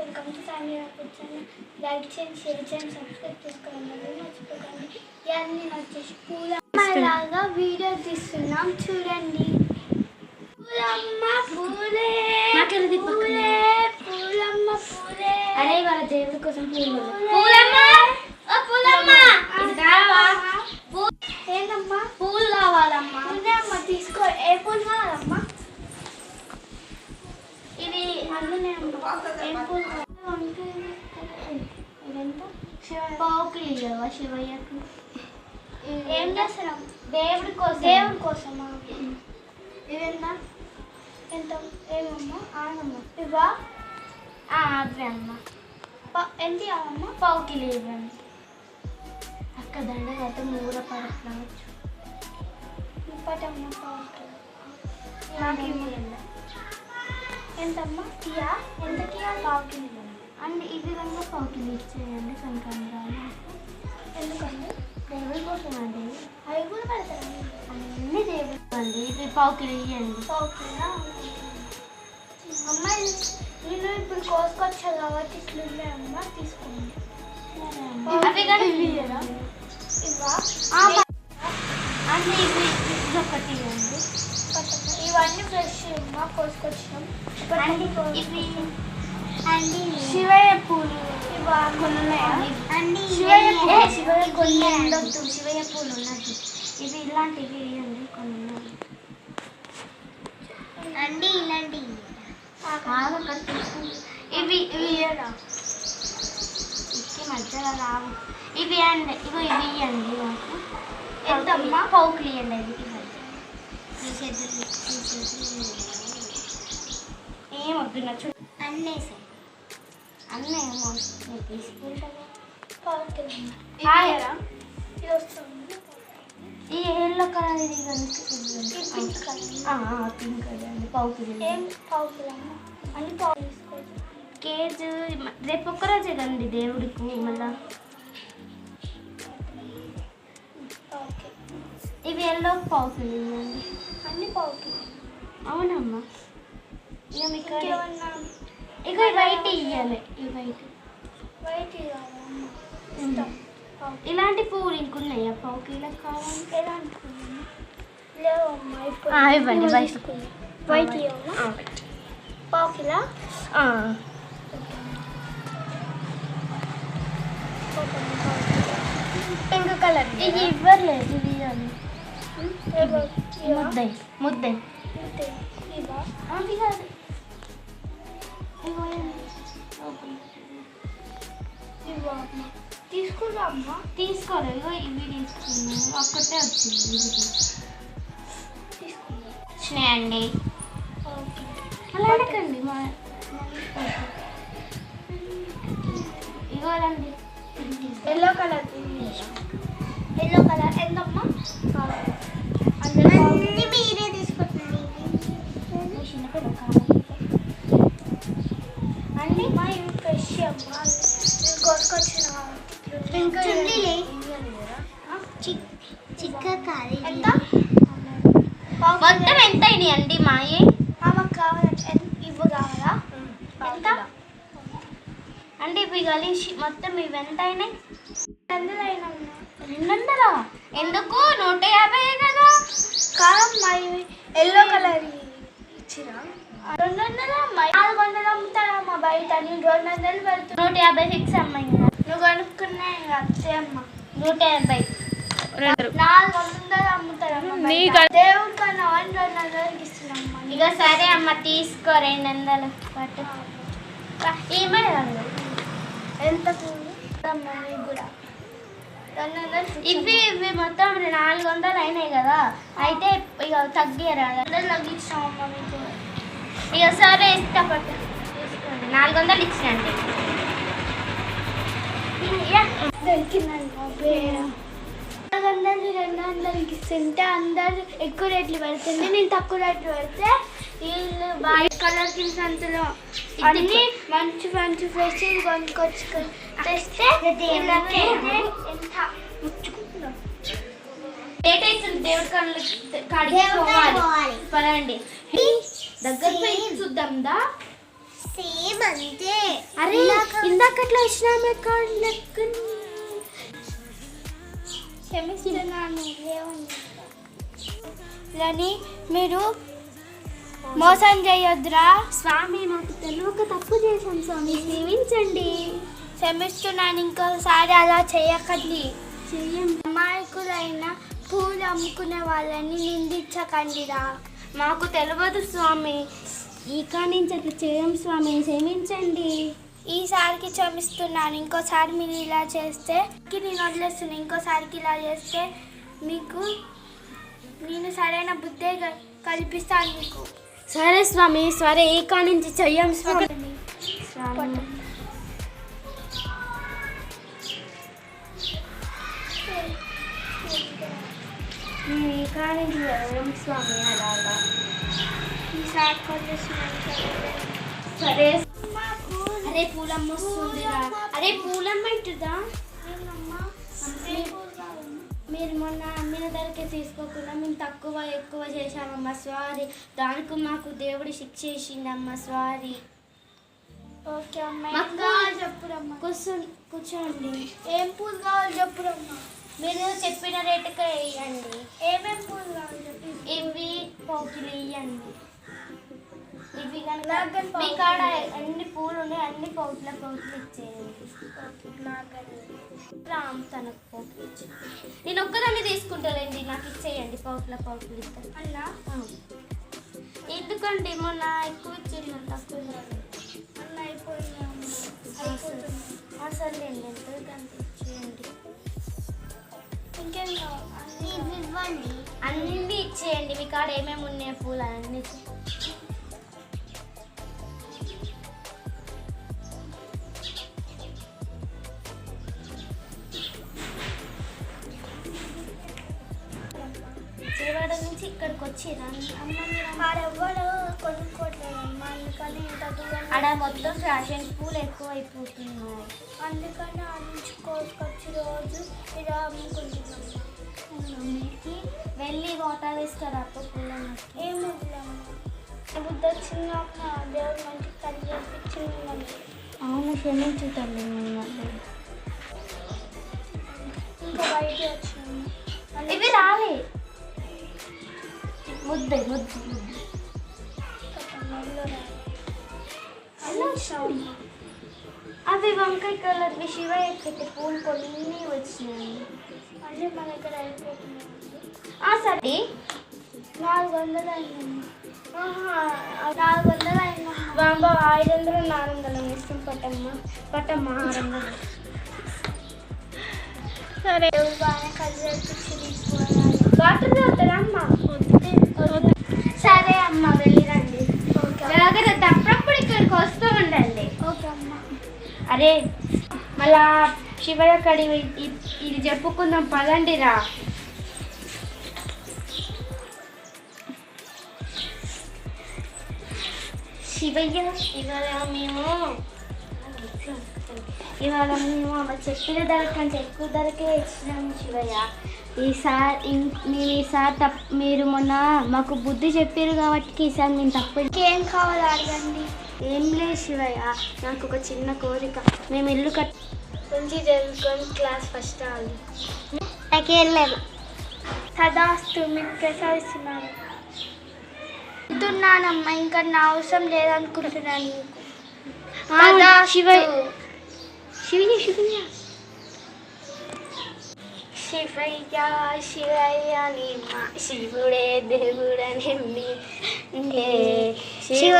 Welcome to family కూర్చొని like చేయండి share చేయండి సబ్స్క్రైబ్ మర్చిపోకండి. ఇవన్నీ నేను వచ్చేసి పూలమ్మలాగా వీడియో తీస్తున్నాం. చూడండి. పూలమ్మ పూలే. పూలే పూలమ్మ పూలే. అరే వాళ్ళ దేవుడి కోసం పూలు పూలమ్మ! పూలమ్మ! ఏంటమ్మా పూలు కావాలమ్మా తీసుకో. ఏ పూలు కావాలమ్మా ఇవి అందులో శివయ్యకు ఏం చేస్తాం దేవుడి కోసం దేవుడి కోసమా ఇవెంత ఎంత ఏమమ్మా ఆనమ్మ ఇవా ఆ, అమ్మ ఎంత అమ్మ పావు కిలో ఇవ్వండి. అక్క దండ అయితే ఎంతమ్మా ఇయా ఎంతకి ఇవ్వాలి పావుకి ఇవ్వండి అండ్ ఈ విధంగా పావు కిలో ఇచ్చేయండి సంక్రాంతి ఎందుకండి? దేవుడి కోసం అండి. అవి కూడా పెడతారా? అన్ని దేవుడి అండి ఇవి పావు కిలో ఇవ్వండి పావుకినా అమ్మాయి నేను ఇప్పుడు కోసుకొచ్చా కాబట్టి ఇట్లుండే అమ్మ తీసుకోండి. అవి కానీ ఇవ్వరా ఇవ్వా? అంటే ఇవి ఇది ఒకటి ఇవ్వండి. ఇవన్నీ ఫ్రెష్ అమ్మ కోసుకొచ్చినాం. అండ్ ఇవి అండి శివయ్య పూలు. ఇవా అండి శివయ్య పూలు. శివయ్య కొన్ని ఉండొద్దు శివయ్య పూలు ఉన్నట్టు ఇవి ఇలాంటివి ఇవ్వండి కొన్ని ఉన్నాయి అండి ఇలాంటి బాగా కట్టించుకుంది ఇవి ఇవి ఇచ్చి మధ్యలో రావు. ఇవి అండి ఇవి ఇవి ఇవ్వండి నాకు. ఎంతమ్మా? పౌకులు ఇవ్వండి అది ఇవ్వండి ఈ చేతులు ఈ చేతులు ఏం వద్దు నా చూ అన్నేసాయి అన్నీ ఏమో నేను తీసుకుంటాను పావుకిలో హాయరా ఇది వస్తుంది ఈ ఎల్లో కలర్ ఇది కనుక ఇది పింక్ కలర్ అండి పావు కిలో ఏం పావుకిలమ్మ అన్ని పావు తీసుకోవచ్చు కేజీ రేపు ఒక్కరోజే కదండి దేవుడికి మళ్ళా ఓకే ఇవి ఎల్లో పావు కిలో ఇవ్వండి అన్ని పావుకి. అవునమ్మా. ఇక మీకు ఇక వైట్ ఇవ్వాలి ఈ వైట్. వైట్ పావుకి. ఇలాంటి పువ్వులు ఇంకున్నాయా? పావు కిలో కావాలి ఎలా అనుకున్నాను లేవమ్మా ఇప్పుడు ఆ, ఇవ్వండి, ఇవి వైట్. వైట్ ఇవ్వమ్మా. పావుకిలా? Pink colour. ఇది ఇవ్వలేదు ఇది ఇవ్వాలి ముద్ద. ముద్ద అది కాదు. ఇవా అమ్మ ఇగో ఇవి తీసుకున్నాను. ఒక్కటే వచ్చింది. వచ్చినాయండి అలా అడగండి మా ఇవ్వాలండి. ఎల్లో కలర్ ఎల్లో కలర్ ఎంతమ్మా? అందులో మీరే తీసుకుంటుంది అండి మా ఇవి ఫ్రెష్ అమ్మ నేను కోసుకొచ్చిన చున్నీలే. ఆ? చిక్క కాదు ఎంత పావు మొత్తం ఎంత అయినాయి అండి మాయి ఆమెకు కావాలంటే ఎన్- ఇవ్వు కావాలా ఎంత అంటే ఇవి కలిసి మొత్తం ఇవి ఎంత అయినాయి అందులో అయినా రెండు వందలా ఎందుకు? నూట యాభై కదా? కాదమ్మా ఇవి ఎల్లో కలర్ ఇచ్చిరా రెండు వందలు అమ్మా నాలుగు వందలు అమ్ముతారమ్మా బయట? నేను రెండు వందలు పెడుతున్నా. నూట యాభై ఫిక్స్ అమ్మాయి నువ్వు కొనుక్కున్నా అంతే అమ్మా. నూట యాభై. నాలుగు వందలు అమ్ముతారమ్మా. దేవుడి కన్నా రెండు వందలకి ఇస్తున్నామ్మా ఇక సరే అమ్మ తీసుకో రెండు. వందలు పట్టు ఏమని ఎంత కూడా. ఇవి ఇవి మొత్తం నాలుగు వందలు అయినాయి కదా. అయితే ఇక తగ్గియరా? వందలు తగ్గించామమ్మా మీకు. ఇక సరే ఇస్తా పట్టు నాలుగు వందలు ఇచ్చినండి. దొరికిందమ్మా నాలుగు వందలు రెండు వందలకి ఇస్తుంటే అందరు ఎక్కువ రేట్లు పెడుతుంది నేను తక్కువ రేట్లు పెడితే వీళ్ళు బాగా కలర్ కింద సంతలో అన్ని మంచి మంచి ఫ్రెష్ కొనుక్కొచ్చు తెస్తే ముచ్చుకుంటున్నాం లేట్ అవుతుంది దేవుడి కళ్ళు కాడికి పోవాలి. పదండి. దగ్గర పోయి చూద్దాం దా. సేమ్ అంతే. అరే ఇందాకట్లో వచ్చినామే కాళ్ళు క్షమిస్తున్నాను లేవండి మీరు మోసం చేయొద్దురా స్వామి మాకు తెలియక తప్పు చేశాం స్వామి. క్షమించండి క్షమిస్తున్నాను ఇంకోసారి అలా చేయకండి. చెయ్యం అమాయకులైన పూలు అమ్ముకునే వాళ్ళని నిందించకండిరా. మాకు తెలియదు స్వామి. ఇక నుంచి అట్లా చేయం స్వామి క్షమించండి. ఈసారికి క్షమిస్తున్నాను ఇంకోసారి మీరు ఇలా చేస్తే నేను వదిలేస్తున్నాను ఇంకోసారికి ఇలా చేస్తే మీకు నేను సరైన బుద్ధే కల్పిస్తాను మీకు. సరే స్వామి సరే ఇక నుంచి చెయ్యం స్వామి. నుంచి చెయ్యం స్వామి అలాగా సరే అరే పూలమ్మ వస్తుందిరా. అరే పూలమ్మ ఇట్టుదా మీరు మొన్న ధరకే తీసుకోకుండా మేము తక్కువ ఎక్కువ చేశామమ్మా సారీ దానికి మాకు దేవుడు శిక్ష వేసిండమ్మా సారీ ఓకే అమ్మ ఏం కావాలి చెప్పురమ్మా? కూర్చో కూర్చోండి. ఏం పూలు కావాలి చెప్పురమ్మా? మీరు చెప్పిన రేటుకే వేయండి ఏమేం పూలు కావాలి చెప్పు. ఇవి పోకిలు ఇవ్వండి ఇవి కనుక నాగన్ మీ పోకిలు. కాడ అన్ని పూలు ఉన్నాయి అన్ని పోకుల పోకులు ఇచ్చేయండి. రామ్ తనకు ఇచ్చేయండి నేను ఒక్కదాన్ని తీసుకుంటానండి నాకు ఇచ్చేయండి పోకుల పోకులు ఇస్తాను అన్నా ఎందుకండి? మొన్న ఎక్కువ ఇచ్చేది తక్కువ. అన్న అయిపోయింది అసలు నేను ఎంతో ఇచ్చేయండి? ఇంకేం ఇవ్వండి. అన్ని ఇచ్చేయండి మీ కాడ ఏమేమి ఉన్నాయి పూలు అన్ని. ఆడెవ్వడు కొనుక్కోవట్లేదమ్మా అందుకని ఇంత దూరం ఆడ మొత్తం ఫ్యాషన్ పూలు ఎక్కువ అయిపోతున్నాయి అందుకని ఆడించుకోవచ్చి రోజు ఇలా అమ్ముకుంటున్నాం. మీకు? వెళ్ళి వాటర్ వేస్తారా అప్ప పూలను ఏం బుద్ధ అమ్మ. దేవుడు మంచి తల్లి చేపించింది. అవును క్షమించు తల్లి మిమ్మల్ని ఇంకా బయట వచ్చినాము ఇవి రాలే. ముద్ద ముద్ద అవి వంకాయ కలర్వి శివయ్య పెట్టే పూలు కొన్ని వచ్చినాయి. మళ్ళీ మన దగ్గర అయిపోతుంది. ఆ సరే. నాలుగు వందలు ఆహా, నాలుగు వందలు అయిందమ్మా. బాబా ఐదు వందలు నాలుగు వందలు ఇస్తాం పట్టమ్మా పట్టమ్మా ఆరు వందలు. సరే బాగానే కలిసి తీసుకోవాలి. వాటర్ తాగుతారా అమ్మా? సరే అమ్మ వెళ్ళిరండి. జాగ్రత్త అప్పుడప్పుడు ఇక్కడికి వస్తూ ఉండండి. అరే మళ్ళా శివయ్య కడి ఇది చెప్పుకుందాం పదండి రా. శివయ్య ఇవాళ మేము ఇవాళ మేము చెప్పిన ధర కంటే ఎక్కువ ధరకే ఇచ్చినాము శివయ్య. ఈసారి మేము ఈసారి తప్ప మీరు మొన్న మాకు బుద్ధి చెప్పారు కాబట్టి ఈసారి మేము తప్పు ఇంకేం కావాలి అడగండి. ఏం లేదు శివయ్య నాకు ఒక చిన్న కోరిక. మేము ఇల్లు కట్ మంచి చదువుకొని క్లాస్ ఫస్ట్ రావాలి నాకేం లేదు. సదాస్తు మీకు ప్రసాదిస్తున్నాను చెప్తున్నానమ్మా ఇంకా నా అవసరం లేదనుకుంటున్నాను నీకు. శివయ్య శివయ్య శివయ్య. శివయ్య శివయ్య నీ మా శివుడే దేవుడని శివ